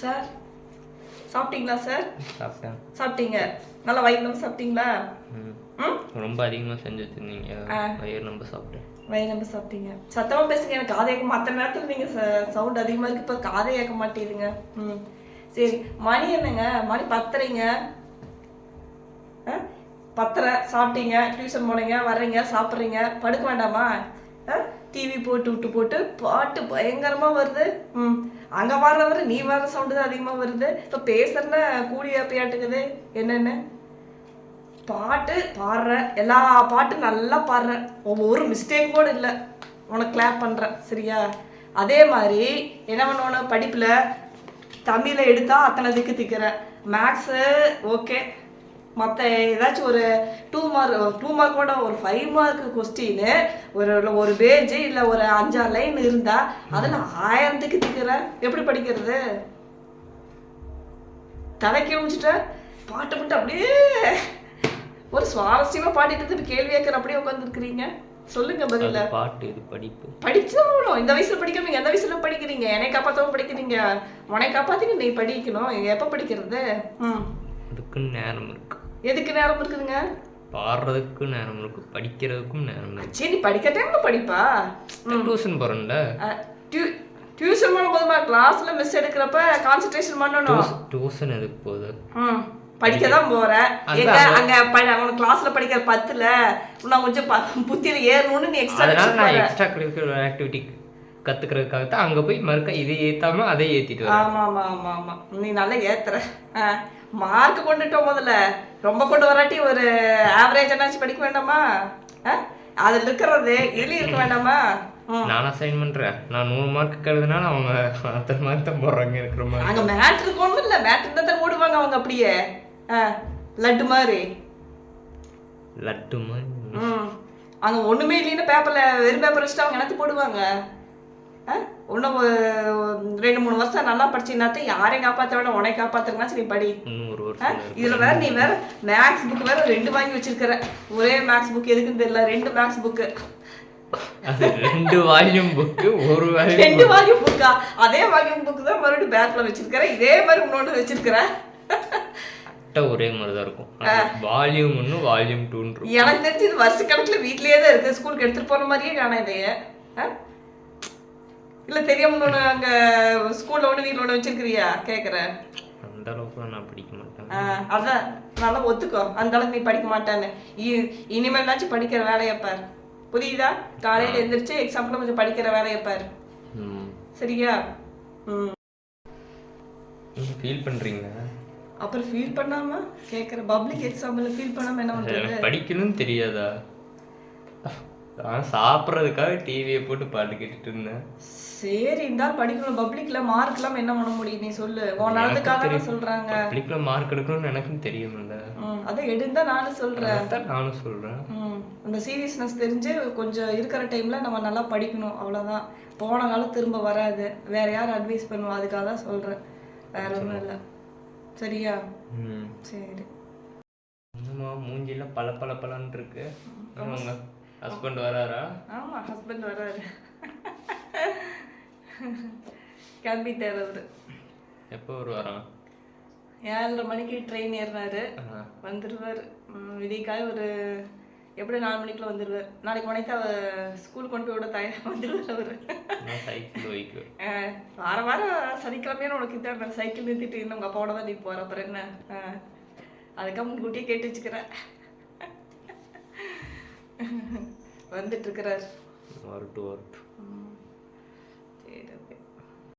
Sir? சாப்பிட்டீங்களா sir? சாப்பிட்டேன். சாப்பிட்டீங்க. நல்லா வயிறு சாப்பிட்டீங்களா? ம். ம்? ரொம்ப அதிகமாக செஞ்சு வச்சுருந்தீங்க. வயிறு நம்ப சாப்பிட்டேன். வயிறு நம்ப சாப்பிட்டீங்க. சத்தமா பேசுங்க எனக்கு காதை ஏற்க மற்ற நேரத்தில் நீங்கள் சவுண்ட் அதிகமாக இருக்கு இப்போ காதை ஏற்க மாட்டேங்குதுங்க ம். சரி மணி என்னங்க? மணி பத்தரைங்க. ஆ? பத்தரை சாப்பிட்டீங்க. டியூஷன் போனீங்க வர்றீங்க சாப்பிட்றீங்க. படுக்க வேண்டாமா? டிவி போட்டு விட்டு போட்டு பாட்டு பயங்கரமா வருது. ம். அங்க வர்றவரை நீ வர்ற சவுண்டு தான் அதிகமா வருது. இப்போ பேசுறேன்னா கூடிய அப்பயாட்டுக்குது. என்னென்னு? பாட்டு பாடுற எல்லா பாட்டும் நல்லா பாடுற. ஒவ்வொரு மிஸ்டேக் கூட இல்லை. உனக்கு கிளாப் பண்ணுறேன் சரியா? அதே மாதிரி என்ன பண்ணணும் படிப்பில் தமிழை எடுத்தா அத்தனை திக்கு திக்கிற. மேக்ஸு ஓகே மற்ற ஏதாச்சும் ஒரு டூ மார்க் டூ மார்க்கோட ஒரு ஃபைவ் மார்க் கொஸ்டின் ஒரு ஒரு பேஜ் இல்லை ஒரு அஞ்சாறு லைன் இருந்தா அதில் ஆயிரத்துக்கு திக்கிற எப்படி படிக்கிறது? தலைக்கு முடிச்சுட்ட பாட்டு மட்டும் அப்படியே ஒரு சுவாரஸ்யமா பாடிட்டு கேள்வி கேட்கற அப்படியே உட்காந்துருக்கிறீங்க சொல்லுங்க பதில. பாட்டு இது படிப்பு. படிச்சுதான் இந்த வயசுல படிக்கணும் எந்த வயசுல படிக்கிறீங்க? என்னை காப்பாத்தவும் படிக்கிறீங்க? உன்னை காப்பாத்திங்க நீ படிக்கணும். எப்ப படிக்கிறது? ம். அதுக்குன்னு நேரம் இருக்கு. எதுக்கு நேரம் இருக்குதுங்க? பாடுறதுக்கு நேரம் இருக்கு படிக்கிறதுக்கும் நேரம் இருக்கு. சரி படிக்க டைம்ல படிப்பா? டியூஷன் டியூ- டியூஷன் பண்ணும் போதுமா கிளாஸ்ல மிஸ் எடுக்கிறப்ப கான்சென்ட்ரேஷன் பண்ணணும்? டியூஷன் எதுக்கு போகுது? படிக்க தான் போற அதான் எங்க அங்க அவனுக்கு கிளாஸ்ல படிக்கிற பத்துல நான் கொஞ்சம் புத்தியில ஏறணும்னு நீ எக்ஸ்ட்ரா நான் எக்ஸ்ட்ரா கரிக்குலர் ஆக்டிவிட்டி கற்றுக்கிறதுக்காக தான் அங்கே போய் மறுக்க இதை ஏற்றாம அதை வரேன். ஆமா ஆமா ஆமா ஆமா நீ நல்லா ஏத்துற. மார்க் கொண்டுட்டோம் முதல்ல. ரொம்ப கொண்டு வராட்டி ஒரு ஆவரேஜ் என்னாச்சும் படிக்க வேண்டாமா? ஆ? அதுல இருக்கிறது இதுலயும் இருக்க வேண்டாமா. நான் அசைன் பண்ணுறேன் நான் நூறு மார்க்கு எழுதுனால அவங்க அத்தனை மார்க் தான் போடுறாங்க இருக்கிற மாதிரி. அங்க மேட்ருக்கு ஒண்ணும் இல்ல. மேட்ரு தான் ஓடுவாங்க அவங்க அப்படியே. லட்டு மாதிரி. லட்டு மாதிரி. அங்க ஒண்ணுமே இல்லைன்னு பேப்பர்ல வெறும் பேப்பர் வச்சுட்டு அவங்க என்னத்து போடுவாங்க? இன்னும் ரெண்டு மூணு வருஷம் நல்லா படிச்சினாத்த யாரையும் காப்பாத்த வேணாம் உன்னை காப்பாத்துறனா சரி படி. இதுல வேற நீ வேற மேக்ஸ் புக் வேற ரெண்டு வாங்கி வச்சிருக்கிற. ஒரே மேக்ஸ் புக் எதுக்குன்னு தெரியல ரெண்டு மேக்ஸ் புக்கு ரெண்டு வால்யூம் புக்கு ஒரு வால்யூம் ரெண்டு வால்யூம் புக்கா அதே வால்யூம் புக் தான் மறுபடியும் பேக்ல வச்சிருக்கிற இதே மாதிரி இன்னொன்று வச்சிருக்கிற அட்டை ஒரே மாதிரி தான் இருக்கும் வால்யூம் ஒன்று வால்யூம் டூன்னு இருக்கும். எனக்கு தெரிஞ்சு இது வருஷ கணக்குல வீட்லயே தான் இருக்கு. ஸ்கூலுக்கு எடுத்துட்டு போன மாதிரியே காண இதைய? இல்ல தெரியாம அங்க ஸ்கூல்ல ஒண்ணு வீட்ல ஒண்ணு வச்சிருக்கிறியா? கேக்குறேன். அந்த அளவுக்கு நான் படிக்க மாட்டேன். அதான். நல்லா ஒத்துக்கோ. அந்த அளவுக்கு நீ படிக்க மாட்டான்னு. இ- இனிமேல்னாச்சும் படிக்கிற வேலையை பார். புரியுதா? காலையில எந்திரிச்சு எக்ஸாம்பிள் கொஞ்சம் படிக்கிற வேலையை பார். சரியா? ம். ஃபீல் பண்ணுறீங்க அப்புறம் ஃபீல் பண்ணாம கேக்குற பப்ளிக் எக்ஸாம்பிள் ஃபீல் பண்ணாம என்ன பண்றது? எனக்கு படிக்கணும்னு தெரியாதா? நான் சாப்பிட்றதுக்காக டிவியை போட்டு பாட்டு கேட்டுட்டு இருந்தேன். சரி இருந்தாலும் படிக்கணும். பப்ளிக்ல மார்க் எல்லாம் என்ன பண்ண முடியும்? நீ சொல்லு. உன் நல்லதுக்காக சொல்றாங்க. பப்ளிக்ல மார்க் எடுக்கணும்னு எனக்கும் தெரியுமில்ல ம், அதான் எடுந்தா நானும் சொல்றேன். அதான் நானும் சொல்றேன். அந்த சீரியஸ்னஸ் தெரிஞ்சு கொஞ்சம் இருக்கிற டைம்ல நம்ம நல்லா படிக்கணும். அவ்வளவுதான். போன காலம் திரும்ப வராது. வேற யார் அட்வைஸ் பண்ணுவா? அதுக்காக தான் சொல்றேன். வேற ஒண்ணும் இல்லை. சரியா? சரி. மூஞ்சில பல பல பலன்னு இருக்கு ஹஸ்பண்ட் வராரா? ஆமா ஹஸ்பண்ட் வராரு. கிளம்பிட்டார் அவரு. எப்போ வருவாராம் ஏழரை மணிக்கு ட்ரெயின் ஏறினாரு. வந்துடுவார் விதிக்காய் ஒரு எப்படி நாலு மணிக்குள்ள வந்துடுவார் நாளைக்கு மணிக்கு அவ ஸ்கூல் கொண்டு போய் விட தயார் வந்துடுவார் அவர். சைக்கிள் வார வாரம் சனிக்கிழமையான உனக்கு இதான். சைக்கிள் நிறுத்திட்டு இன்னும் உங்கள் அப்பாவோட தான் நீ போகிற அப்புறம் என்ன. அதுக்காக முன்கூட்டியே கேட்டு வச்சுக்கிறேன். வந்துட்டு இருக்கிறார். வரட்டும் வரட்டும்.